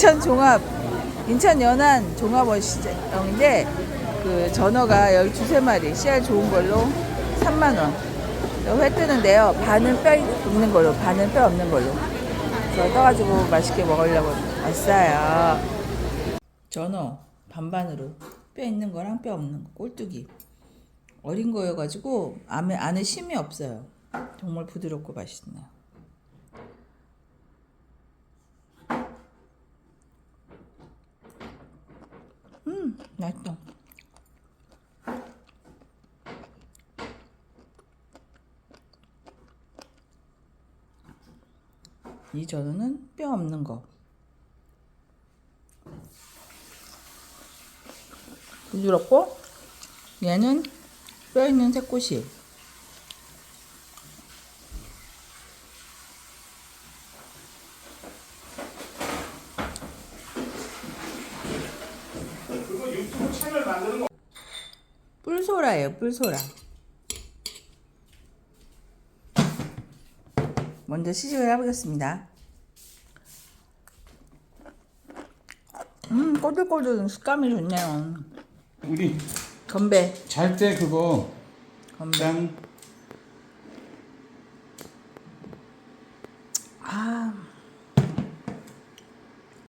인천 종합 인천 연안 종합원 시장인데 그 전어가 12마리 씨알 좋은 걸로 3만 원. 회 뜨는데요. 반은 뼈 있는 걸로, 반은 뼈 없는 걸로. 그래서 떠가지고 맛있게 먹으려고 왔어요. 전어 반반으로 뼈 있는 거랑 뼈 없는 거 꼴뚜기. 어린 거여가지고 안에 안에 심이 없어요. 정말 부드럽고 맛있네요. 음, 맛있다. 이 전어는 뼈 없는 거. 부드럽고 얘는 뼈 있는 새꼬시. 채널 만드는 거 뿔소라예요, 뿔소라. 먼저 시식을 해보겠습니다. 음, 꼬들꼬들 식감이 좋네요. 우리 건배, 잘 때 그거 건배. 짠